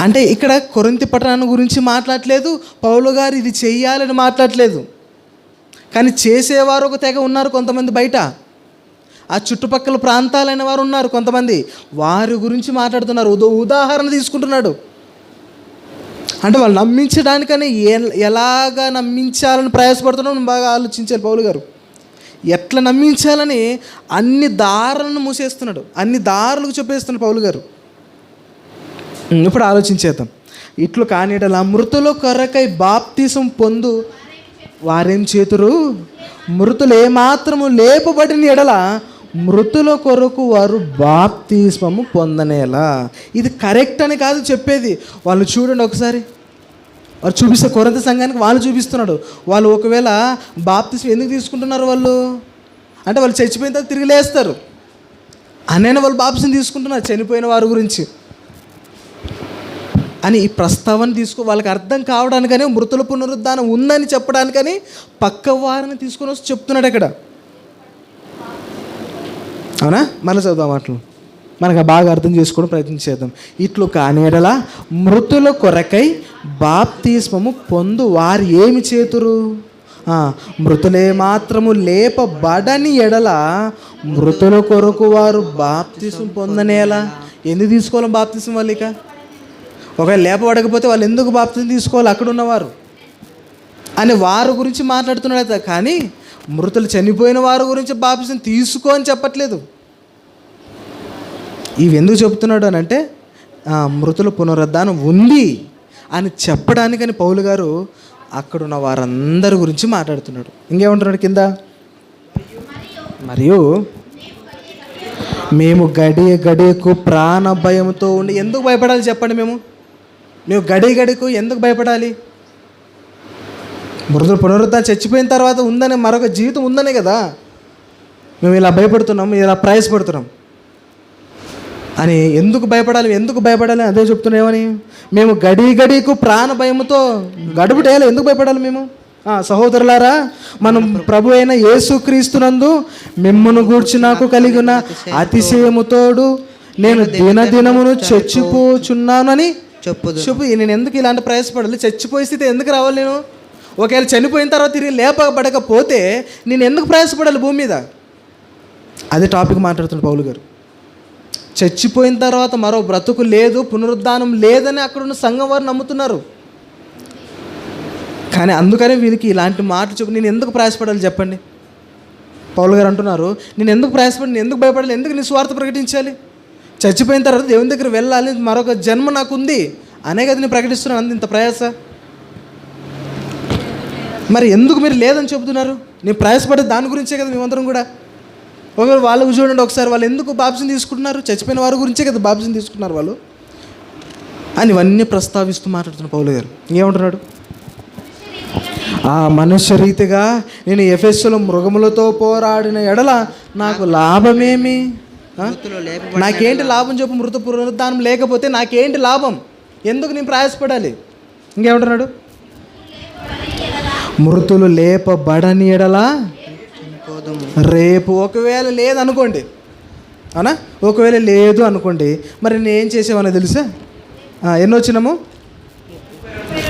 అంటే ఇక్కడ కొరింతి పట్టణాన్ని గురించి మాట్లాడలేదు పౌలు గారు ఇది చెయ్యాలని మాట్లాడలేదు. కానీ చేసేవారు ఒక తెగ ఉన్నారు కొంతమంది బయట. ఆ చుట్టుపక్కల ప్రాంతాలైన వారు ఉన్నారు కొంతమంది. వారి గురించి మాట్లాడుతున్నారు. ఉదో ఉదాహరణ తీసుకుంటున్నాడు. అంటే వాళ్ళు నమ్మించడానికని ఎలాగా నమ్మించాలని ప్రయాసపడుతున్నాం బాగా ఆలోచించారు పౌలు గారు. ఎట్లా నమ్మించాలని అన్ని దారులను మూసేస్తున్నాడు. అన్ని దారులకు చెప్పేస్తున్నాడు పౌలు గారు. ఇప్పుడు ఆలోచించేద్దాం. ఇట్లు కానిటలా మృతుల కొరకై బాప్తీసం పొందు వారేం చేతురు? మృతులు ఏమాత్రము లేపబడిన ఎడల మృతుల కొరకు వారు బాప్తిస్మము పొందనేలా. ఇది కరెక్ట్ అని కాదు చెప్పేది. వాళ్ళు చూడండి ఒకసారి. వాళ్ళు చూపిస్తే కొరంత సంఘానికి వాళ్ళు చూపిస్తున్నాడు. వాళ్ళు ఒకవేళ బాప్తిస్మం ఎందుకు తీసుకుంటున్నారు వాళ్ళు? అంటే వాళ్ళు చచ్చిపోయిన తర్వాత తిరిగి లేస్తారు. అనైనా వాళ్ళు బాప్తిసం తీసుకుంటున్నారు. చనిపోయిన వారి గురించి. అని ఈ ప్రస్తావన తీసుకో వాళ్ళకి అర్థం కావడానికని మృతుల పునరుద్ధానం ఉందని చెప్పడానికని పక్క వారిని తీసుకొని వచ్చి చెప్తున్నాడు అక్కడ అవునా? మళ్ళీ చదువుదాం మాటలు. మనకు బాగా అర్థం చేసుకోవడం ప్రయత్నం చేద్దాం. ఇట్లు కానేడలా మృతుల కొరకై బాప్తిస్మము పొందు వారు ఏమి చేతురు? మృతులే మాత్రము లేపబడని ఎడల మృతుల కొరకు వారు బాప్తిసం పొందనేలా. ఎందుకు తీసుకోవాలి బాప్తిసం వాళ్ళు ఇక? ఒకవేళ లేపబడకపోతే వాళ్ళు ఎందుకు బాప్తిని తీసుకోవాలి అక్కడ ఉన్నవారు? అని వారి గురించి మాట్లాడుతున్నాడు అయితే కానీ మృతులు చనిపోయిన వారి గురించి బాప్తిని తీసుకో అని చెప్పట్లేదు. ఇవి ఎందుకు చెప్తున్నాడు అని అంటే మృతుల పునరుద్ధానం ఉంది అని చెప్పడానికని పౌలు గారు అక్కడున్న వారందరి గురించి మాట్లాడుతున్నాడు. ఇంకేమంటున్నాడు కింద? మరియు మేము గడియ గడియకు ప్రాణ భయంతో ఉండి ఎందుకు భయపడాలి చెప్పండి మేము? మేము గడి గడికు ఎందుకు భయపడాలి? మృదులు పునరుద్ధరణ చచ్చిపోయిన తర్వాత ఉందనే మరొక జీవితం ఉందనే కదా. మేము ఇలా భయపడుతున్నాం ఇలా ప్రయాసపడుతున్నాం. అని ఎందుకు భయపడాలి ఎందుకు భయపడాలి అదే చెప్తున్నా ఏమని? మేము గడి గడికు ప్రాణ భయముతో గడుపుటేయాలి ఎందుకు భయపడాలి మేము? ఆ, సహోదరులారా మనం ప్రభు అయిన యేసుక్రీస్తునందు మిమ్మను గూర్చి నాకు కలిగిన అతిశయముతోడు నేను దినదినమును చచ్చిపోచున్నానని చెప్పుదు చెప్పు నేను ఎందుకు ఇలాంటి ప్రయాసపడాలి? చచ్చిపోయే స్థితి ఎందుకు రావాలి నేను? ఒకవేళ చనిపోయిన తర్వాత తిరిగి లేపబడకపోతే నేను ఎందుకు ప్రయాసపడాలి భూమి మీద? అదే టాపిక్ మాట్లాడుతున్నాడు పౌలు గారు. చచ్చిపోయిన తర్వాత మరో బ్రతుకు లేదు పునరుద్ధానం లేదని అక్కడున్న సంఘం వారు నమ్ముతున్నారు. కానీ అందుకనే వీరికి ఇలాంటి మాటలు చెప్పు నేను ఎందుకు ప్రయాసపడాలి చెప్పండి? పౌలు గారు అంటున్నారు నేను ఎందుకు ప్రయాసపడి నేను ఎందుకు భయపడాలి? ఎందుకు నీ స్వార్థ ప్రకటించాలి? చచ్చిపోయిన తర్వాత దేవుని దగ్గర వెళ్ళాలి మరొక జన్మ నాకు ఉంది అనే కదా నేను ప్రకటిస్తున్నాను. అంత ఇంత ప్రయాస? మరి ఎందుకు మీరు లేదని చెబుతున్నారు? నేను ప్రయాసపడే దాని గురించే కదా మేమందరం కూడా. ఒకవేళ వాళ్ళకు చూడండి ఒకసారి వాళ్ళు ఎందుకు బాప్సిని తీసుకుంటున్నారు? చచ్చిపోయిన వారి గురించే కదా బాప్సిని తీసుకున్నారు వాళ్ళు. అని ఇవన్నీ ప్రస్తావిస్తూ మాట్లాడుతున్న పౌలు గారు. ఏమంటున్నాడు ఆ మనుష్య రీతిగా నేను ఎఫెస్సులో మృగములతో పోరాడిన ఎడల నాకు లాభమేమి? నాకేంటి లాభం చెప్పు మృత పునరుద్ధానం లేకపోతే నాకేంటి లాభం? ఎందుకు నేను ప్రయాసపడాలి? ఇంకేమంటున్నాడు? మృతులు లేపబడని ఎడలా? రేపు ఒకవేళ లేదనుకోండి. అవునా? ఒకవేళ లేదు అనుకోండి. మరి నేను ఏం చేసేవానో తెలుసా? ఎన్ని వచ్చినాము?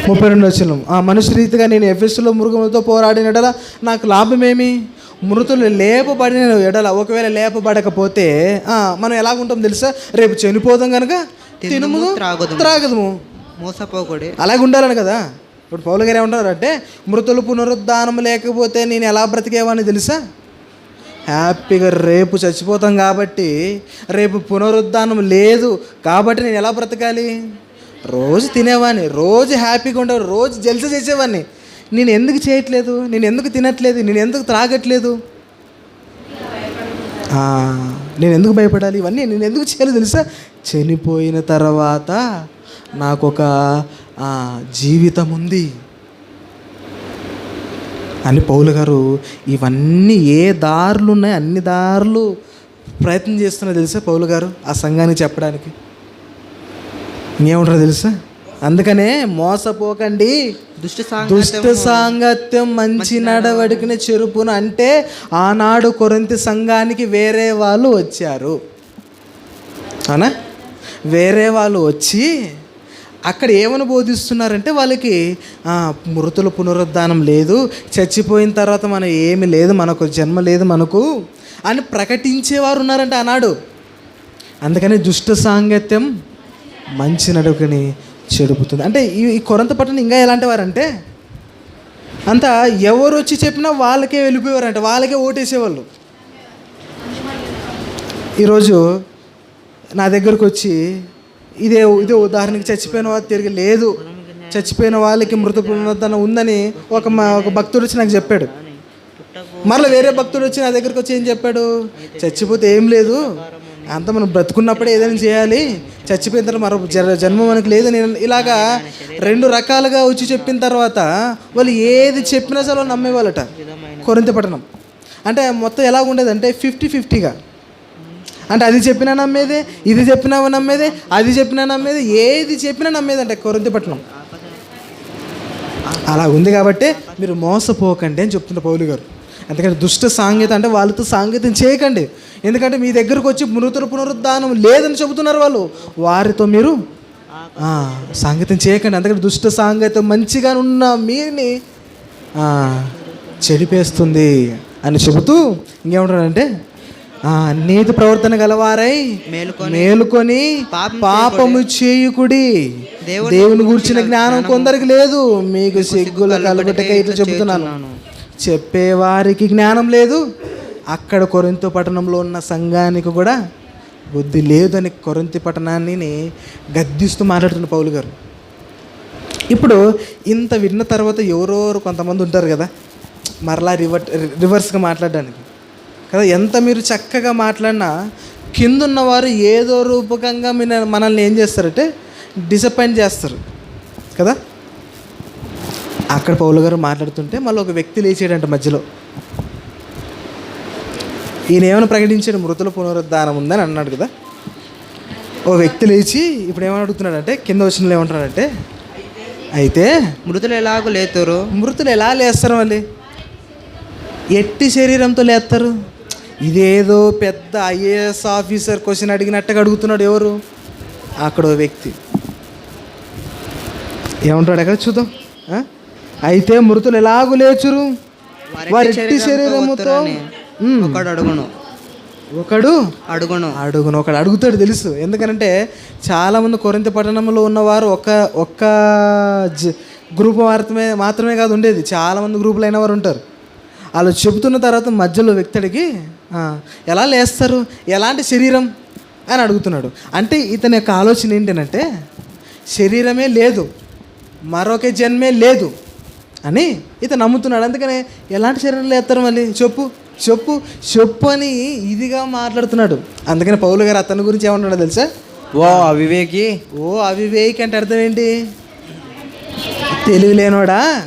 ముప్పై రెండు వచ్చినాము. ఆ మనుషు రీతిగా నేను ఎఫ్ఎస్లో మృగములతో పోరాడిన ఎడల నాకు లాభమేమి? మృతులు లేపబడిన ఎడల ఒకవేళ లేపబడకపోతే మనం ఎలాగుంటాం తెలుసా? రేపు చనిపోదాం కనుక తినుము త్రాగుదుము. త్రాగదుము. మోసపోకూడే. అలాగే ఉండాలని కదా? ఇప్పుడు పౌలు గారు ఏమంటారు అంటే మృతులు పునరుద్ధానం లేకపోతే నేను ఎలా బ్రతికేవాడిని తెలుసా? హ్యాపీగా రేపు చచ్చిపోతాం కాబట్టి రేపు పునరుద్ధానం లేదు కాబట్టి నేను ఎలా బ్రతకాలి? రోజు తినేవాడిని రోజు హ్యాపీగా ఉండేవాడు రోజు జల్స చేసేవాడిని నేను ఎందుకు చేయట్లేదు? నేను ఎందుకు తినట్లేదు? నేను ఎందుకు త్రాగట్లేదు? నేను ఎందుకు భయపడాలి? ఇవన్నీ నేను ఎందుకు చేయాలి తెలుసా? చనిపోయిన తర్వాత నాకు ఒక జీవితం ఉంది. అని పౌలు గారు ఇవన్నీ ఏ దారులు ఉన్నాయి? అన్ని దారులు ప్రయత్నం చేస్తున్నా తెలుసా పౌలు గారు ఆ సంఘానికి చెప్పడానికి? ఇంకేముంటారో తెలుసా? అందుకనే మోసపోకండి. దుష్ట దుష్ట సాంగత్యం మంచి నడవడికని చెరుపును అంటే ఆనాడు కొరింతి సంఘానికి వేరే వాళ్ళు వచ్చారు. అవునా? వేరే వాళ్ళు వచ్చి అక్కడ ఏమని బోధిస్తున్నారంటే వాళ్ళకి మృతుల పునరుద్ధానం లేదు చచ్చిపోయిన తర్వాత మనం ఏమి లేదు మనకు జన్మ లేదు మనకు అని ప్రకటించేవారు ఉన్నారంటే ఆనాడు. అందుకని దుష్ట సాంగత్యం మంచి నడుకని చెడుపుతుంది. అంటే ఈ కొరంత పట్టణం ఇంకా ఎలాంటి వారంటే అంతా ఎవరు వచ్చి చెప్పినా వాళ్ళకే వెళ్ళిపోయేవారంట. వాళ్ళకే ఓటేసేవాళ్ళు. ఈరోజు నా దగ్గరకు వచ్చి ఇదే ఇదే ఉదాహరణకి చచ్చిపోయిన వాళ్ళు తిరిగి లేదు. చచ్చిపోయిన వాళ్ళకి మృత పునరుద్ధరణ ఉందని ఒక మా ఒక భక్తుడు వచ్చి నాకు చెప్పాడు. మరలా వేరే భక్తుడు వచ్చి నా దగ్గరకు వచ్చి ఏం చెప్పాడు? చచ్చిపోతే ఏం లేదు. అంత మనం బ్రతుకున్నప్పుడే ఏదైనా చేయాలి. చచ్చిపోయిన తర్వాత మరో జ- జన్మ మనకు లేదని ఇలాగా రెండు రకాలుగా వచ్చి చెప్పిన తర్వాత వాళ్ళు ఏది చెప్పినా సరే వాళ్ళు నమ్మేవాళ్ళట. కొరింత పట్టణం. అంటే మొత్తం ఎలా ఉండేదంటే ఫిఫ్టీ ఫిఫ్టీగా అంటే అది చెప్పినా నమ్మేదే ఇది చెప్పినా నమ్మేదే అది చెప్పినా నమ్మేదే ఏది చెప్పినా నమ్మేదంటే కొరింత పట్టణం. అలా ఉంది కాబట్టి మీరు మోసపోకండి అని చెప్తున్న పౌలు గారు. ఎందుకంటే దుష్ట సాంగీతం అంటే వాళ్ళతో సాంగీతం చేయకండి. ఎందుకంటే మీ దగ్గరకు వచ్చి మృతుల పునరుద్ధానం లేదని చెబుతున్నారు వాళ్ళు. వారితో మీరు సాంగీతం చేయకండి. అందుకని దుష్ట సాంగీతం మంచిగా ఉన్న మీరిని ఆ, చెడిపేస్తుంది అని చెబుతూ ఇంకేమంటారంటే నీతి ప్రవర్తన గలవారై మేలుకొని మేలుకొని పాపం పాపము చేయుకుడి. దేవుని దేవుని గురించిన జ్ఞానం కొందరికి లేదు. మీకు సిగ్గుల కలుగుటకై ఇట్లా చెబుతున్నాను. చెప్పేవారికి జ్ఞానం లేదు. అక్కడ కొరింత పట్టణంలో ఉన్న సంఘానికి కూడా బుద్ధి లేదని కొరింతి పట్టణాన్ని గద్దిస్తూ మాట్లాడుతున్న పౌలు గారు. ఇప్పుడు ఇంత విన్న తర్వాత ఎవరెవరు కొంతమంది ఉంటారు కదా మరలా రివర్ రివర్స్గా మాట్లాడడానికి. కదా ఎంత మీరు చక్కగా మాట్లాడినా కింద ఉన్నవారు ఏదో రూపకంగా మీ మనల్ని ఏం చేస్తారంటే డిసప్పాయింట్ చేస్తారు. కదా? అక్కడ పౌలు గారు మాట్లాడుతుంటే మళ్ళీ ఒక వ్యక్తి లేచాడంట మధ్యలో. ఈయన ఏమైనా ప్రకటించాడు? మృతుల పునరుద్ధానం ఉందని అన్నాడు కదా. ఓ వ్యక్తి లేచి ఇప్పుడు ఏమని అడుగుతున్నాడంటే కింద వచ్చిన ఏమంటున్నాడంటే అయితే మృతులు ఎలాగో లేతురు? మృతులు ఎలా లేస్తారు మళ్ళీ? ఎట్టి శరీరంతో లేస్తారు? ఇదేదో పెద్ద ఐఏఎస్ ఆఫీసర్ క్వశ్చన్ అడిగినట్టుగా అడుగుతున్నాడు ఎవరు? అక్కడ ఓ వ్యక్తి. ఏమంటాడు? ఎక్కడ చూద్దాం? అయితే మృతులు ఎలాగూ లేచురు? వారి శరీరముతో? ఒకడు అడుగును. ఒకడు? అడుగును. అడుగును. ఒకడు అడుగుతాడు తెలుసు. ఎందుకంటే చాలామంది కొరింత పట్టణంలో ఉన్నవారు ఒక్క ఒక్క గ్రూప్ మాత్రమే మాత్రమే కాదు ఉండేది. చాలామంది గ్రూపులు అయిన వారు ఉంటారు. వాళ్ళు చెబుతున్న తర్వాత మధ్యలో వ్యక్తుడికి "ఆ, ఎలా లేస్తారు? ఎలాంటి శరీరం? అని అడుగుతున్నాడు. అంటే ఇతని యొక్క ఆలోచన ఏంటంటే శరీరమే లేదు. మరొక జన్మే లేదు. అని ఇతను నమ్ముతున్నాడు. అందుకనే ఎలాంటి శరీరం లేస్తారు మళ్ళీ? చెప్పు చెప్పు చెప్పు అని ఇదిగా మాట్లాడుతున్నాడు. అందుకని పౌలు గారు అతని గురించి ఏమన్నాడో తెలుసా? ఓ అవివేకి. ఓ అవివేకి అంటే అర్థం ఏంటి? తెలివి లేనోడా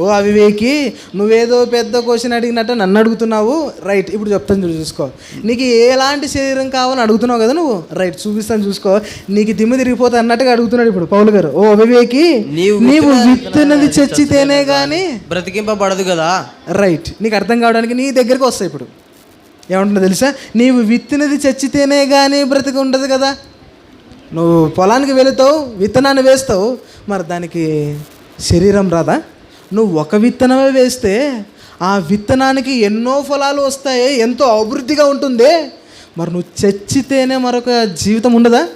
ఓ అవివేకి నువ్వేదో పెద్ద క్వశ్చన్ అడిగినట్టు నన్ను అడుగుతున్నావు. రైట్ ఇప్పుడు చెప్తాను చూడు చూసుకో. నీకు ఎలాంటి శరీరం కావాలని అడుగుతున్నావు కదా నువ్వు? రైట్ చూపిస్తాను చూసుకో. నీకు దిమ్మ తిరిగిపోతా అన్నట్టుగా అడుగుతున్నాడు ఇప్పుడు పౌలు గారు. ఓ అవివేకి నీవు నీవు విత్తున్నది చచ్చితేనే కానీ బ్రతికింపబడదు కదా. రైట్ నీకు అర్థం కావడానికి నీ దగ్గరికి వస్తాయి ఇప్పుడు. ఏమంటుందో తెలుసా? నీవు విత్తినది చచ్చితేనే కానీ బ్రతికి ఉండదు కదా. నువ్వు పొలానికి వెళుతావు విత్తనాన్ని వేస్తావు. మరి దానికి శరీరం రాదా? నువ్వు ఒక విత్తనమే వేస్తే ఆ విత్తనానికి ఎన్నో ఫలాలు వస్తాయి ఎంతో అభివృద్ధిగా ఉంటుంది. మరి నువ్వు చచ్చితేనే మరొక జీవితం ఉండదా?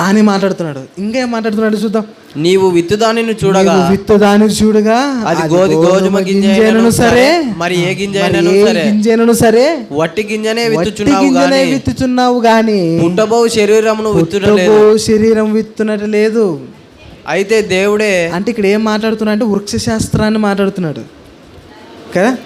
అని మాట్లాడుతున్నాడు. ఇంకేం మాట్లాడుతున్నాడు చూద్దాం. నీవు విత్తుదానిని చూడగా నీవు విత్తదానికి చూడగా అది గోధి- గోధుమ గింజ అయినను సరే, మరి ఏ గింజ అయినను మరి ఏ సరే. గింజైనను సరే వట్టి గింజనే విత్తుచున్నావు గింజనే గాని విత్తుచున్నావు గాని పుట్టబో శరీరమును పుట్టబో శరీరం విత్తునట్టు లేదు. అయితే దేవుడే అంటే ఇక్కడ ఏం మాట్లాడుతున్నాడు అంటే వృక్ష శాస్త్రాన్ని మాట్లాడుతున్నాడు. కదా?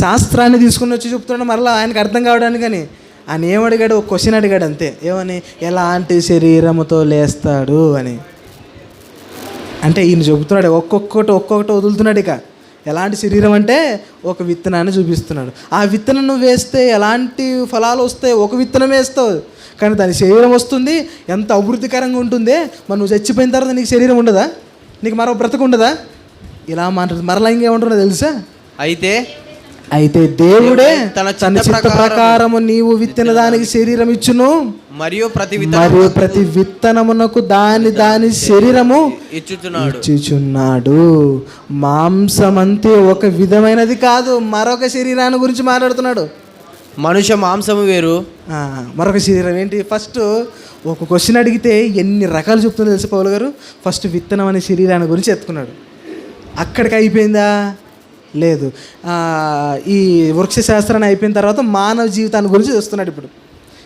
శాస్త్రాన్ని తీసుకుని వచ్చి చెప్తున్నాడు మరలా ఆయనకు అర్థం కావడానికి కానీ ఆయన ఏం అడిగాడు? ఒక క్వశ్చన్ అడిగాడు అంతే. ఏమని? ఎలాంటి శరీరముతో లేస్తాడు అని. అంటే ఈయన చెబుతున్నాడు ఒక్కొక్కటి ఒక్కొక్కటి వదులుతున్నాడు ఇక. ఎలాంటి శరీరం అంటే ఒక విత్తనాన్ని చూపిస్తున్నాడు. ఆ విత్తనం నువ్వు వేస్తే ఎలాంటి ఫలాలు వస్తాయి? ఒక విత్తనం వేస్తావు. కానీ దాని శరీరం వస్తుంది. ఎంత అభివృద్ధికరంగా ఉంటుంది. మరి నువ్వు చచ్చిపోయిన తర్వాత నీకు శరీరం ఉండదా? నీకు మరో బ్రతకు ఉండదా? ఇలా మాట్లాడు మరలా ఇంకేమంటున్నా తెలుసా? అయితే అయితే దేవుడే తన తన చిత్త ప్రకారము నీవు విత్తిన దానికి శరీరం ఇచ్చును మరియు ప్రతి మరియు ప్రతి విత్తనమునకు దాని దాని శరీరము ఇచ్చుచున్నాడు. ఇచ్చుచున్నాడు. మాంసమంతే ఒక విధమైనది కాదు. మరొక శరీరాన్ని గురించి మాట్లాడుతున్నాడు. మనుష్య మాంసము వేరు. మరొక శరీరం ఏంటి? ఫస్ట్ ఒక క్వశ్చన్ అడిగితే ఎన్ని రకాలు చెప్తుందో తెలుసు పౌలు గారు? ఫస్ట్ విత్తనం అనే శరీరాన్ని గురించి ఎత్తుకున్నాడు అక్కడికి అయిపోయిందా? లేదు. ఈ వృక్ష శాస్త్రాన్ని అయిపోయిన తర్వాత మానవ జీవితాన్ని గురించి వస్తున్నాడు ఇప్పుడు.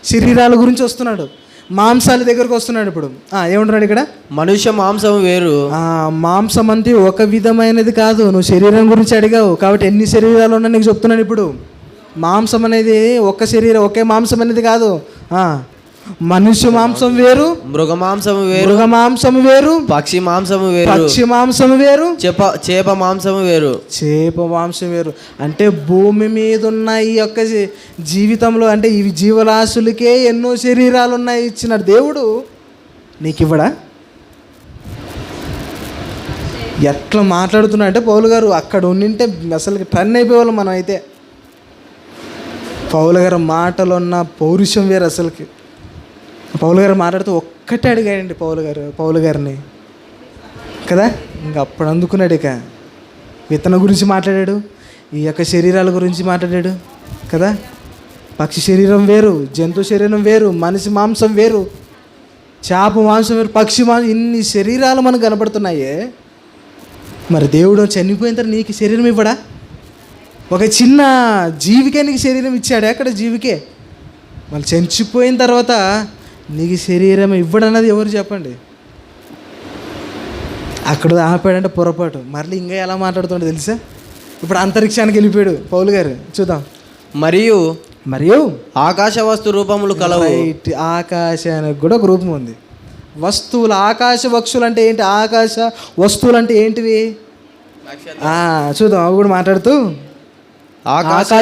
శరీరాల గురించి వస్తున్నాడు. మాంసాల దగ్గరకు వస్తున్నాడు ఇప్పుడు. ఏమంటున్నాడు ఇక్కడ? మనుష్య మాంసము వేరు. మాంసం అంటే ఒక విధమైనది కాదు. నువ్వు శరీరం గురించి అడిగావు. కాబట్టి ఎన్ని శరీరాలు ఉన్నా నీకు చెప్తున్నాను ఇప్పుడు. మాంసం అనేది ఒక్క శరీరం ఒకే మాంసం అనేది కాదు. ఆ, మనుష్య మాంసం వేరు మృగ మాంసము వేరు మృగ మాంసం వేరు పక్షి మాంసము వేరు పక్షి మాంసం వేరు చేప చేప మాంసము వేరు. చేప మాంసం వేరు. అంటే భూమి మీద ఉన్న ఈ యొక్క జీవితంలో అంటే ఈ జీవరాశులకే ఎన్నో శరీరాలు ఉన్నాయి ఇచ్చిన దేవుడు. నీకు ఇవ్వడా ఎట్లా మాట్లాడుతున్నా అంటే పౌలు గారు అక్కడ ఉండింటే అసలు టర్న్ అయిపోయేవాళ్ళం మనం అయితే. పౌల గారి మాటలో ఉన్న పౌరుషం వేరు అసలుకి. పౌలు గారు మాట్లాడుతూ ఒక్కటే అడిగాడండి పౌలు గారు పౌలు గారిని. కదా? ఇంక అప్పుడు అందుకున్నాడు ఇక. విత్తనం గురించి మాట్లాడాడు ఈ యొక్క శరీరాల గురించి మాట్లాడాడు కదా? పక్షి శరీరం వేరు జంతు శరీరం వేరు మనిషి మాంసం వేరు చేప మాంసం వేరు పక్షి మాంసం ఇన్ని శరీరాలు మనకు కనపడుతున్నాయే మరి దేవుడు చనిపోయిన తర్వాత నీకు శరీరం ఇవ్వడా? ఒక చిన్న జీవికే నీకు శరీరం ఇచ్చాడు. అక్కడ జీవికే? మళ్ళీ చనిపోయిన తర్వాత నీకు శరీరం ఇవ్వడన్నది ఎవరు చెప్పండి? అక్కడ ఆపాడంటే పొరపాటు. మళ్ళీ ఇంకా ఎలా మాట్లాడుతుండో తెలుసా? ఇప్పుడు అంతరిక్షానికి వెళ్ళిపోయాడు పౌలు గారు. చూద్దాం. మరియు మరియు ఆకాశ వస్తు రూపములు కలవు. ఆకాశానికి కూడా ఒక రూపం ఉంది. వస్తువులు ఆకాశ వక్షులు అంటే ఏంటి? ఆకాశ వస్తువులు అంటే ఏంటివి? చూద్దాం. అవి కూడా మాట్లాడుతూ ఆకాశ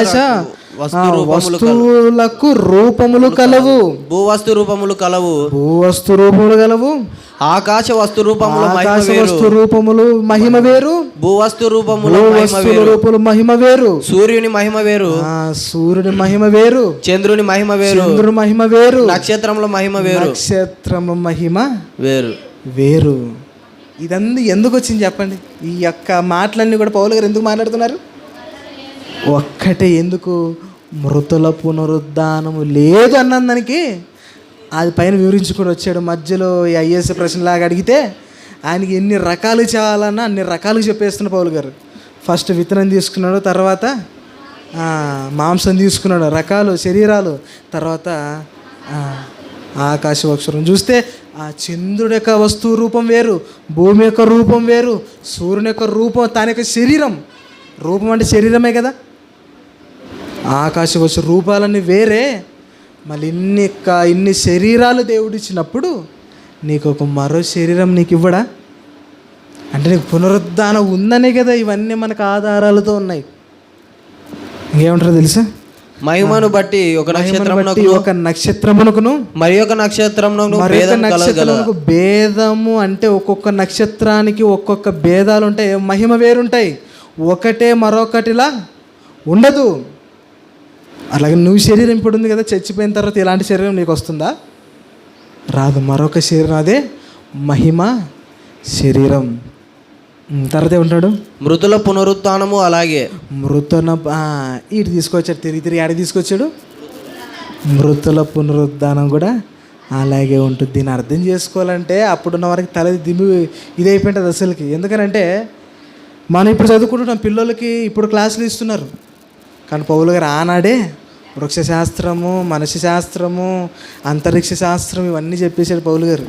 వస్తు వస్తువులకు రూపములు కలవు. భూవస్తు రూపములు కలవు. భూవస్తు రూపములు కలవు. ఆకాశ వస్తు రూపముల మహిమ ఆకాశ వస్తు రూపములు మహిమ వేరు. భూవస్తు రూపముల వేరు. రూపములు మహిమ వేరు. సూర్యుని మహిమ వేరు. ఆ సూర్యుని మహిమ వేరు. చంద్రుని మహిమ వేరు. చంద్రుని మహిమ వేరు. నక్షత్రముల మహిమ వేరు. నక్షత్రము మహిమ వేరు. వేరు. ఇదంతా ఎందుకు వచ్చింది చెప్పండి? ఈ యొక్క మాటలన్నీ కూడా పౌలు గారు ఎందుకు మాట్లాడుతున్నారు? ఒక్కటే ఎందుకు? మృతుల పునరుద్ధానము లేదు అన్నందానికి. అది పైన వివరించుకొని వచ్చాడు. మధ్యలో ఈ ఐఏఎస్ ప్రశ్నలాగా అడిగితే ఆయనకి ఎన్ని రకాలు చేయాలన్నా అన్ని రకాలు చెప్పేస్తున్న పౌలు గారు. ఫస్ట్ విత్తనం తీసుకున్నాడు తర్వాత మాంసం తీసుకున్నాడు. రకాలు శరీరాలు తర్వాత ఆకాశ అక్షరం చూస్తే ఆ చంద్రుడి యొక్క వస్తువు రూపం వేరు భూమి యొక్క రూపం వేరు సూర్యుని యొక్క రూపం తన యొక్క శరీరం. రూపం అంటే శరీరమే కదా? ఆకాశ వచ్చే రూపాలన్నీ వేరే. మళ్ళీ ఇన్ని ఇన్ని శరీరాలు దేవుడు ఇచ్చినప్పుడు నీకు ఒక మరో శరీరం నీకు ఇవ్వడా అంటే నీకు పునరుద్ధానం ఉందనే కదా ఇవన్నీ మనకు ఆధారాలతో ఉన్నాయి. ఇంకేమంటారో తెలుసా? మహిమను బట్టి ఒక నక్షత్రమునకు ఒక నక్షత్రమునకును మరి ఒక నక్షత్రమునకు కలగల నక్షత్రమునకు భేదము అంటే ఒక్కొక్క నక్షత్రానికి ఒక్కొక్క భేదాలు ఉంటాయి మహిమ వేరుంటాయి. ఒకటే మరొకటిలా ఉండదు. అలాగే నువ్వు శరీరం ఇప్పుడు ఉంది కదా చచ్చిపోయిన తర్వాత ఇలాంటి శరీరం నీకు వస్తుందా? రాదు మరొక శరీరం అదే మహిమ శరీరం. తర్వాత ఏమంటాడు? మృతుల పునరుత్నము అలాగే. మృతున ఇటు తీసుకొచ్చాడు తిరిగి తిరిగి ఆడ తీసుకొచ్చాడు. మృతుల పునరుద్ధానం కూడా అలాగే ఉంటుంది. దీన్ని అర్థం చేసుకోవాలంటే అప్పుడున్న వారికి తల దిమ్మి ఇదైపోయింటుంది అసలుకి. ఎందుకనంటే మనం ఇప్పుడు చదువుకుంటున్నాం పిల్లలకి ఇప్పుడు క్లాసులు ఇస్తున్నారు. కానీ పౌలు గారు ఆనాడే వృక్ష శాస్త్రము మనిషి శాస్త్రము అంతరిక్ష శాస్త్రం ఇవన్నీ చెప్పేశాడు పౌలు గారు.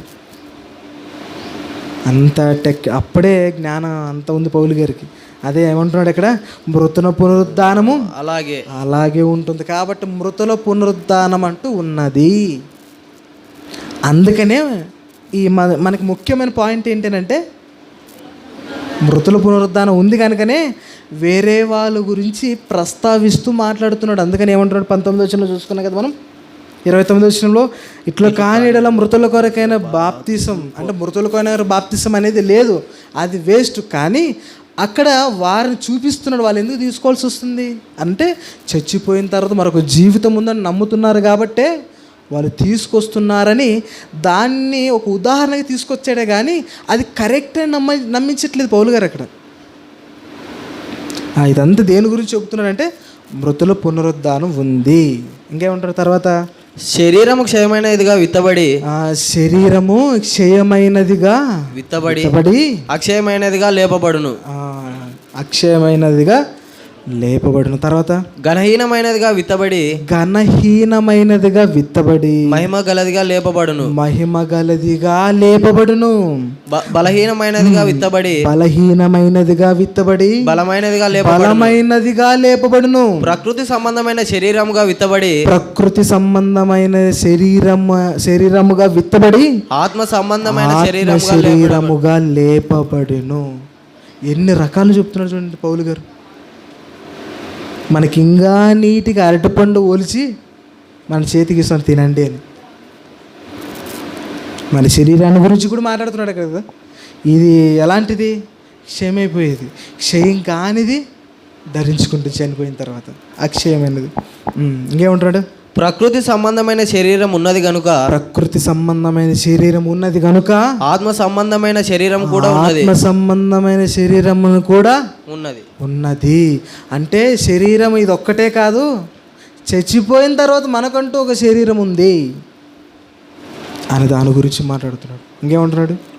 అంత టెక్ అప్పుడే జ్ఞానం అంత ఉంది పౌలు గారికి. అదే ఏమంటున్నాడు ఇక్కడ? మృతున పునరుద్ధానము అలాగే. అలాగే ఉంటుంది. కాబట్టి మృతుల పునరుద్ధానం అంటూ ఉన్నది. అందుకనే ఈ మన మనకి ముఖ్యమైన పాయింట్ ఏంటంటే మృతుల పునరుద్ధానం ఉంది కనుకనే వేరే వాళ్ళ గురించి ప్రస్తావిస్తూ మాట్లాడుతున్నాడు. అందుకని ఏమంటున్నాడు పంతొమ్మిది వచ్చిన చూసుకున్నాం కదా మనం? ఇరవై తొమ్మిది వచ్చినంలో ఇట్లా కానిడల మృతుల కొరకైన బాప్తిసం. అంటే మృతుల కొరకైన బాప్తిసం అనేది లేదు. అది వేస్ట్. కానీ అక్కడ వారిని చూపిస్తున్నాడు. వాళ్ళు ఎందుకు తీసుకోవాల్సి వస్తుంది? అంటే చచ్చిపోయిన తర్వాత మరొక జీవితం ఉందని నమ్ముతున్నారు కాబట్టే వాళ్ళు తీసుకొస్తున్నారని దాన్ని ఒక ఉదాహరణకి తీసుకొచ్చాడే కానీ అది కరెక్ట్ అని నమ్మ నమ్మించట్లేదు పౌలు గారు అక్కడ. ఇదంతా దేని గురించి చెబుతున్నాడంటే మృతుల పునరుద్ధానం ఉంది. ఇంకేమంటారు తర్వాత? శరీరము క్షయమైనదిగా విత్తబడి. శరీరము క్షయమైనదిగా విత్తబడి. అక్షయమైనదిగా లేపబడును. అక్షయమైనదిగా లేపబడిన తర్వాత ఘనహీనమైనదిగా విత్తబడి ఘనహీనమైనదిగా విత్తబడి మహిమ గలదిగా లేపబడును. మహిమ గలదిగా లేపబడును. బలహీనమైనదిగా విత్తబడి బలహీనమైనదిగా విత్తబడి బలమైనదిగా లేపబడును. బలమైనదిగా లేపబడును. ప్రకృతి సంబంధమైన శరీరముగా విత్తబడి ప్రకృతి సంబంధమైన శరీరం శరీరముగా విత్తబడి ఆత్మ సంబంధమైన శరీరముగా లేపబడును. శరీరముగా లేపబడును. ఎన్ని రకాలు చెప్తున్నాడు చూడండి పౌలు గారు. మనకి ఇంకా నీటిగా అరటిపండు ఒలిచి మన చేతికి ఇస్తాను తినండి అని. మన శరీరాన్ని గురించి కూడా మాట్లాడుతున్నాడు కదా. ఇది ఎలాంటిది? క్షయమైపోయేది. క్షయం కానిది ధరించుకుంటూ చనిపోయిన తర్వాత. అక్షయమైనది. ఉమ్, ఇంకేమంటున్నాడు? ప్రకృతి సంబంధమైన శరీరం ఉన్నది గనుక ప్రకృతి సంబంధమైన శరీరం ఉన్నది కనుక ఆత్మ సంబంధమైన శరీరం కూడా ఉన్నది. ఆత్మ సంబంధమైన శరీరమును కూడా ఉన్నది. ఉన్నది. అంటే శరీరం ఇది ఒక్కటే కాదు చచ్చిపోయిన తర్వాత మనకంటూ ఒక శరీరం ఉంది. అని దాని గురించి మాట్లాడుతున్నాడు. ఇంకేమంటున్నాడు?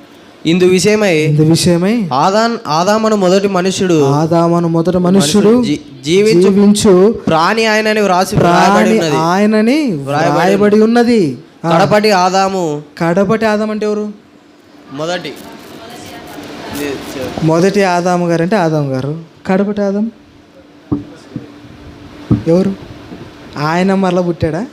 ఇందు విషయమై ఇందు విషయమై ఆదాన్ ఆదామను మొదటి మనుష్యుడు ఆదామను మొదట మనుష్యుడు జీ- జీవించు ప్రాణి ఆయనని వ్రాసి ప్రాణి ఆయనని వ్రాయబడి ఉన్నది. కడపటి ఆదాము. కడపటి ఆదాం అంటే ఎవరు? మొదటి. మొదటి ఆదాము గారు అంటే ఆదాం గారు. కడపటి ఆదాం? ఎవరు? ఆయన మరలా పుట్టాడా?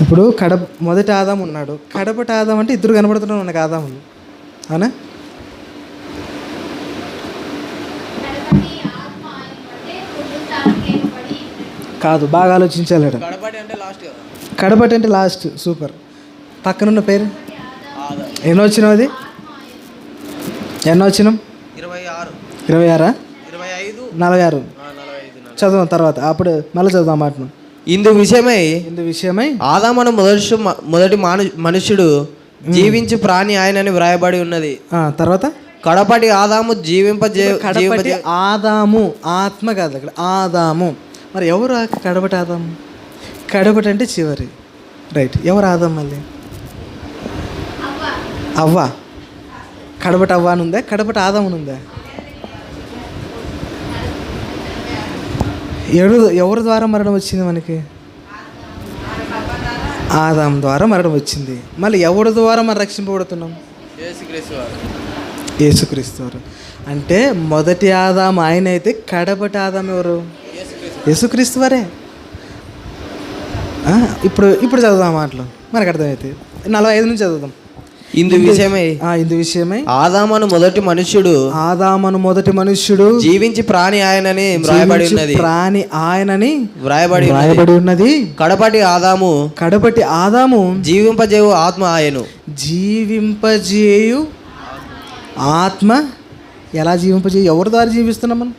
ఇప్పుడు కడప మొదటి ఆదాం ఉన్నాడు. కడపటి ఆదాం అంటే ఇద్దరు కనబడుతున్నారు మనకి ఆదాములు. అవునా? కాదు బాగా ఆలోచించాలట కడపటి అంటే లాస్ట్ కదా? కడపటి అంటే లాస్ట్ సూపర్ పక్కనున్న పేరు? ఎన్నో వచ్చినావు అది? ఎన్నో వచ్చినాం? ఇరవై ఆరు. ఇరవై ఆరా? ఇరవై ఐదు. నలభై ఆరు. చదువు తర్వాత అప్పుడు మళ్ళీ చదువు మాటను ఇందు విషయమై ఇందు విషయమై ఆదామను మొదటి మొదటి మాను మనుష్యుడు జీవించు ప్రాణి ఆయనని వ్రాయబడి ఉన్నది. ఆ, తర్వాత? కడపటి ఆదాము జీవింప కడపటి ఆదాము ఆత్మ కాదు అక్కడ ఆదాము. మరి ఎవరు కడపటి ఆదాము? కడపటి అంటే చివరి. రైట్. ఎవరు ఆదాం మళ్ళీ? అవ్వ. కడపటి అవ్వ అని ఉందా? కడపటి ఆదాం అని ఉందా? ఎవరు ఎవరి ద్వారా మరణం వచ్చింది మనకి? ఆదాం ద్వారా మరణం వచ్చింది. మళ్ళీ ఎవరి ద్వారా మనం రక్షింపబడుతున్నాం? యేసుక్రీస్తు వారు. అంటే మొదటి ఆదాం ఆయన అయితే కడపటి ఆదాం ఎవరు? యేసుక్రీస్తు. వారే. ఇప్పుడు ఇప్పుడు చదువుదాం మాటలు. మనకు అర్థమైతే. నలభై ఐదు నుంచి చదువుదాం. ఇందు విషయమై. ఆ, ఇందు విషయమై. ఆదామను మొదటి మనుష్యుడు. ఆదామను మొదటి మనుష్యుడు. జీవించి ప్రాణి ఆయనని వ్రాయబడి ఉన్నది. ప్రాణి ఆయనని వ్రాయబడి ఉన్నది. రాయబడి ఉన్నది. కడపటి ఆదాము. కడపటి ఆదాము జీవింపజేవు ఆత్మ ఆయను. జీవింపజేయు ఆత్మ ఎలా జీవింపజేయు? ఎవరి ద్వారా జీవిస్తున్నాం మనం?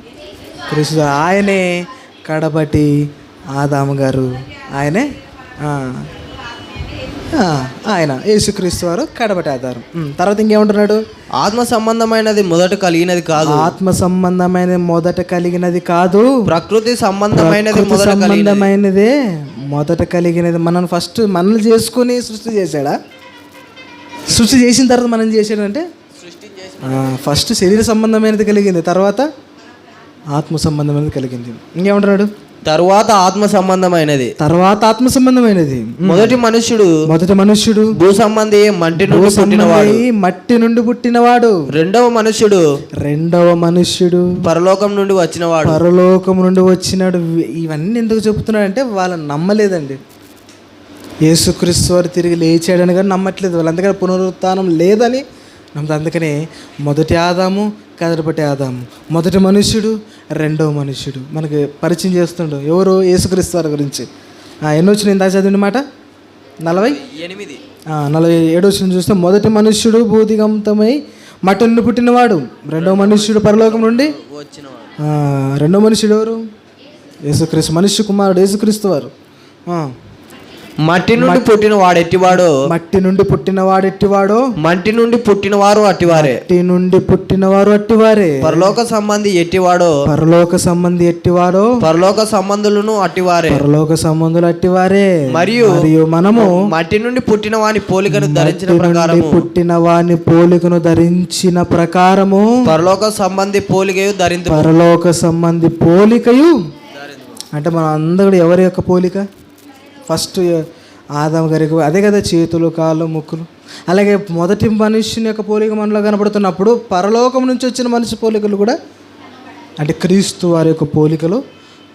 క్రీస్తు ద్వారా. ఆయనే కడపటి ఆదాము గారు. ఆయనే? ఆయన యేసుక్రీస్తు వారు కడపటి ఆధారం. తర్వాత ఇంకేమంటున్నాడు? ఆత్మ సంబంధమైనది మొదట కలిగినది కాదు. ఆత్మ సంబంధమైన మొదట కలిగినది కాదు. ప్రకృతి సంబంధమైనది సంబంధమైనదే మొదట కలిగినది. మనం ఫస్ట్ మనల్ని చేసుకుని సృష్టి చేశాడా? సృష్టి చేసిన తర్వాత మనం చేసాడంటే ఫస్ట్ శరీర సంబంధమైనది కలిగింది. తర్వాత ఆత్మ సంబంధమైనది కలిగింది. ఇంకేమంటున్నాడు? తరువాత ఆత్మ సంబంధమైనది. తర్వాత ఆత్మ సంబంధమైనది. మొదటి మనుష్యుడు మొదటి మనుష్యుడు భూ సంబంధి మంటి నుండి పుట్టినవాడు. మట్టి నుండి పుట్టినవాడు. రెండవ మనుష్యుడు రెండవ మనుష్యుడు. పరలోకం నుండి వచ్చినవాడు. పరలోకం నుండి వచ్చినాడు. ఇవన్నీ ఎందుకు చెప్తున్నాడంటే వాళ్ళని నమ్మలేదండి. యేసుక్రీస్తు వారు తిరిగి లేచాడని కానీ నమ్మట్లేదు. వాళ్ళు అందుకని పునరుత్థానం లేదని నమ్మదు అందుకనే మొదటి ఆదాము కదలపటి ఆదాము. మొదటి మనుష్యుడు రెండవ మనుష్యుడు. మనకి పరిచయం చేస్తుండు. ఎవరు? యేసుక్రీస్తు వారి గురించి. ఎన్ని వచ్చినాయి? ఇందాక చదివిన మాట? నలభై? ఎనిమిది. నలభై ఏడు వచ్చిన చూస్తే మొదటి మనుష్యుడు భూదిగంతమై మట్టి నుండి పుట్టినవాడు. రెండవ మనుష్యుడు పరలోకం నుండి? వచ్చినవాడు. ఆ, రెండో మనుషుడు ఎవరు? యేసుక్రీస్తు. మనుష్య కుమారుడు యేసుక్రీస్తు వారు. మట్టి నుండి పుట్టిన వాడు ఎట్టివాడు? మట్టి నుండి పుట్టినవాడు ఎట్టివాడో? మట్టి నుండి పుట్టిన వారు అట్టివారే. మట్టి నుండి పుట్టినవారు అట్టివారే. పరలోక సంబంధి ఎట్టివాడో? పరలోక సంబంధి ఎట్టివాడో? పరలోక సంబంధులను అట్టివారే. పరలోక సంబంధులు అట్టివారే. మరియు మరియు మనము మట్టి నుండి పుట్టిన వాని పోలికను ధరించిన ప్రకారము. పుట్టిన వాని పోలికను ధరించిన ప్రకారము పరలోక సంబంధి పోలికయు ధరించు పరలోక సంబంధి పోలికయు అంటే మనం అందరూ ఎవరి యొక్క పోలిక? ఫస్ట్ ఆదాం గారికి అదే కదా చేతులు కాళ్ళు ముక్కులు. అలాగే మొదటి మనుషుని యొక్క పోలిక మనలో కనబడుతున్నప్పుడు పరలోకం నుంచి వచ్చిన మనిషి పోలికలు కూడా అంటే క్రీస్తు వారి యొక్క పోలికలు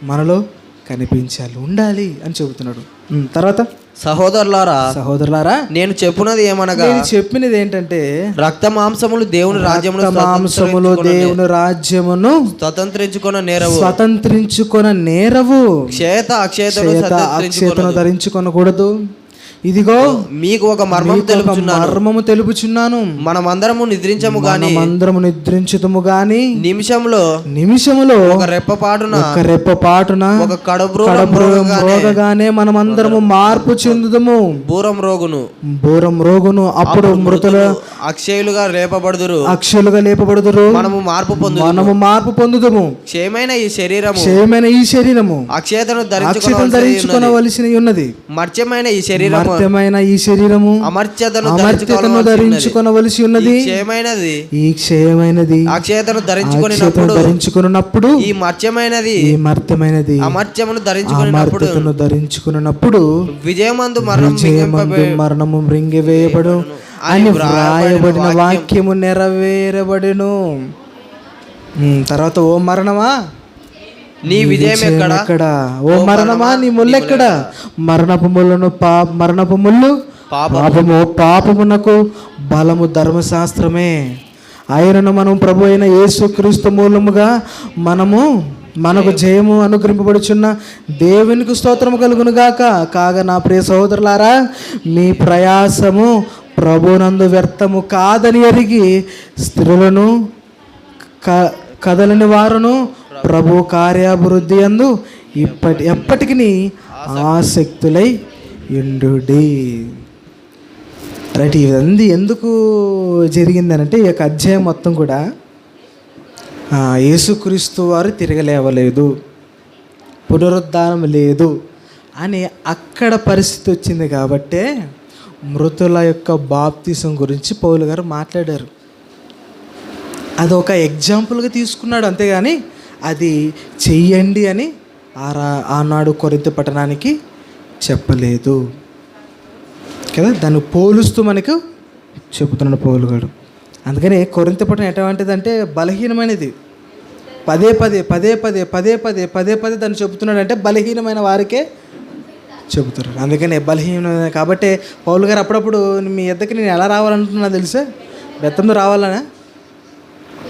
మనలో కనిపించాలి ఉండాలి అని చెబుతున్నాడు. తర్వాత? సహోదరులారా సహోదరులారా నేను చెప్పున్నది ఏమనగా నేను చెప్పినది ఏంటంటే రక్త మాంసములు దేవుని రాజ్యమును మాంసములో దేవుని రాజ్యమును స్వతంత్రించుకున్న నేరవు. స్వతంత్రించుకొన నేరవు. క్షేత అక్షేతను చేత అక్షేతను ధరించుకొనకూడదు. ఇదిగో మీకు ఒక మర్మం తెలుపుచున్నాను. మర్మము తెలుపుచున్నాను. మనమందరము నిద్రించము గాని మనమందరము నిద్రించుతము గాని నిమిషంలో నిమిషములో ఒక రెప్పపాటున ఒక రెప్పపాటున ఒక కడబ్రూ రోగగానే మనమందరము మార్పు చెందుదము. బూరం రోగును బూరం రోగును అప్పుడు మృతుల అక్షయులుగా రేపబడుదురు అక్షులుగా లేపబడుదురు. మనము మార్పు పొందు మనము మార్పు పొందుదము. క్షేమైన ఈ శరీరము క్షయమైన ఈ శరీరము ధరించుకున్న ధరించుకొనవలసి ఉన్నది. మర్చ్యమైన ఈ శరీరము మర్త్యమైన ఈ శరీరము అమర్త్యతను అమర్త్యతను ధరించుకొనవలసి ఉన్నది. క్షేమైనది ఈ క్షయమైనది. అక్షతం ధరించుకున్నప్పుడు ధరించుకున్నప్పుడు ఈ మర్చ్యమైనది ఈ మర్త్యమైనది. అమర్త్యమును ధరించుకున్నప్పుడు ధరించుకున్నప్పుడు విజయమందు మరణం విజయమందు మరణము మృంగివేయబడు. అని వ్రాయబడిన వాక్యము నెరవేరబడును. తర్వాత ఓ మరణమా? నీ విజయం ఎక్కడ? ఓ మరణమా? నీ ముళ్ళు ఎక్కడ? మరణపు ముళ్ళను పా మరణపు ముళ్ళు? పాపము. పాపమునకు బలము ధర్మశాస్త్రమే. ఆయనను మనం ప్రభు అయిన యేసుక్రీస్తు మూలముగా మనము మనకు జయము అనుగ్రహింపబడుచున్న దేవునికి స్తోత్రము కలుగును గాక కాగా నా ప్రియ సహోదరులారా మీ ప్రయాసము ప్రభునందు వ్యర్థము కాదని ఎరిగి స్త్రీలను క కదలని వారును ప్రభు కార్యాభివృద్ధి అందు ఇప్పటి ఎప్పటికీ ఆసక్తులై ఇండుడి రైట్ ఇదంది ఎందుకు జరిగిందనంటే ఈ యొక్క అధ్యాయం మొత్తం కూడా యేసుక్రీస్తు వారు తిరగలేవలేదు పునరుద్ధానం లేదు అని అక్కడ పరిస్థితి వచ్చింది కాబట్టే మృతుల యొక్క బాప్తిసం గురించి పౌలు గారు మాట్లాడారు. అది ఒక ఎగ్జాంపుల్గా తీసుకున్నాడు అంతేగాని అది చెయ్యండి అని ఆ రా- ఆనాడు కొరింత పట్టణానికి చెప్పలేదు. కదా? దాన్ని పోలుస్తూ మనకు చెబుతున్నాడు పౌలు గారు. అందుకని కొరింత పట్టణం ఎటువంటిదంటే బలహీనమైనది. పదే పదే పదే పదే పదే పదే పదే పదే దాన్ని చెబుతున్నాడు అంటే బలహీనమైన వారికే చెబుతున్నారు అందుకని బలహీనమైన కాబట్టి పౌలు గారు అప్పుడప్పుడు మీ ఎద్దకి నేను ఎలా రావాలంటున్నా తెలుసా? బెత్తంతో రావాలనా?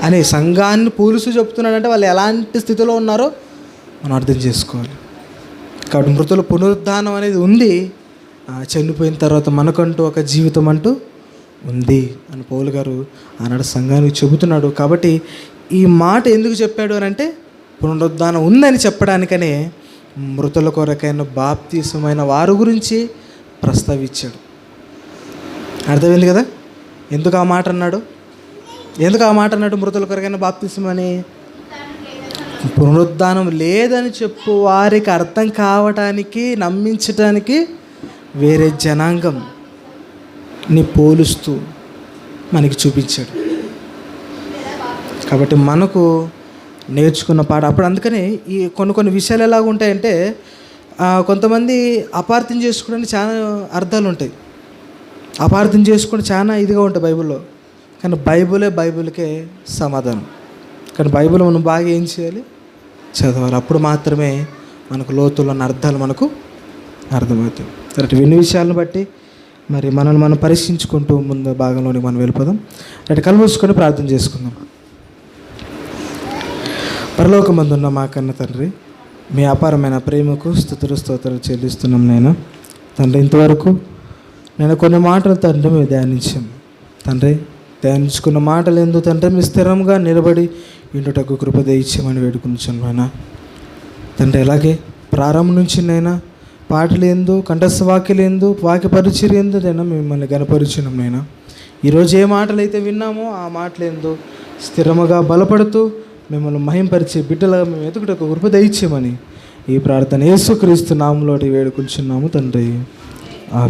అని సంఘాన్ని పూలుస్తూ చెప్తున్నాడంటే వాళ్ళు ఎలాంటి స్థితిలో ఉన్నారో మనం అర్థం చేసుకోవాలి. కాబట్టి మృతుల పునరుద్ధానం అనేది ఉంది. చనిపోయిన తర్వాత మనకంటూ ఒక జీవితం అంటూ ఉంది అని పౌలు గారు ఆనాడు సంఘానికి చెబుతున్నాడు. కాబట్టి ఈ మాట ఎందుకు చెప్పాడు అని అంటే పునరుద్ధానం ఉందని చెప్పడానికనే మృతుల కొరకైన బాప్తీసమైన వారి గురించి ప్రస్తావించాడు. అర్థమైంది కదా? ఎందుకు ఆ మాట అన్నాడు? ఎందుకు ఆ మాట అన్నట్టు మృతుల కొరకైన బాప్తిసం అని? పునరుద్ధానం లేదని చెప్పు వారికి అర్థం కావటానికి నమ్మించటానికి వేరే జనాంగం ని పోలుస్తూ మనకి చూపించాడు. కాబట్టి మనకు నేర్చుకున్న పాట అప్పుడు అందుకని ఈ కొన్ని కొన్ని విషయాలు ఎలాగ ఉంటాయంటే కొంతమంది అపార్థం చేసుకోవడానికి చాలా అర్థాలు ఉంటాయి. అపార్థం చేసుకుని చాలా ఇదిగా ఉంటాయి బైబిల్లో. కానీ బైబిలే బైబిల్కే సమాధానం. కానీ బైబిల్ మనం బాగా ఏం చేయాలి? చదవాలి. అప్పుడు మాత్రమే మనకు లోతులో ఉన్న అర్థాలు మనకు అర్థమవుతాయి. రైట్ విన్న విషయాలను బట్టి మరి మనల్ని మనం పరీక్షించుకుంటూ ముందు భాగంలోని మనం వెళ్ళిపోదాం. రైట్ కళ్ళు ప్రార్థన చేసుకుందాం. పరలోకమందున్న మా కన్న తండ్రి మీ అపారమైన ప్రేమకు స్థుతులు స్తోత్రాలు చెల్లిస్తున్నాం నేను తండ్రి ఇంతవరకు నేను కొన్ని మాటలు తండ్రి మేము ధ్యానించాం తండ్రి ధ్యానించుకున్న మాటలు ఎందు తండ్రి మీ స్థిరంగా నిలబడి ఇంటుటకు కృప దయచేయమని వేడుకుంటున్నాను తండ్రి అలాగే ప్రారంభం నుంచి నైనా పాటలు ఎందు కంఠస్థవాక్యలు ఎందు వాక్య పరిచయం ఎందు నైనా మిమ్మల్ని గనపరిచినాం నైనా ఈరోజు ఏ మాటలు అయితే విన్నామో ఆ మాటలు ఎందు స్థిరముగా బలపడుతూ మిమ్మల్ని మహింపరిచే బిడ్డలుగా మేము ఎదుగుటకు కృప దయచేయమని ఈ ప్రార్థన యేసుక్రీస్తు నామంలోటి వేడుకుంటున్నాము తండ్రి.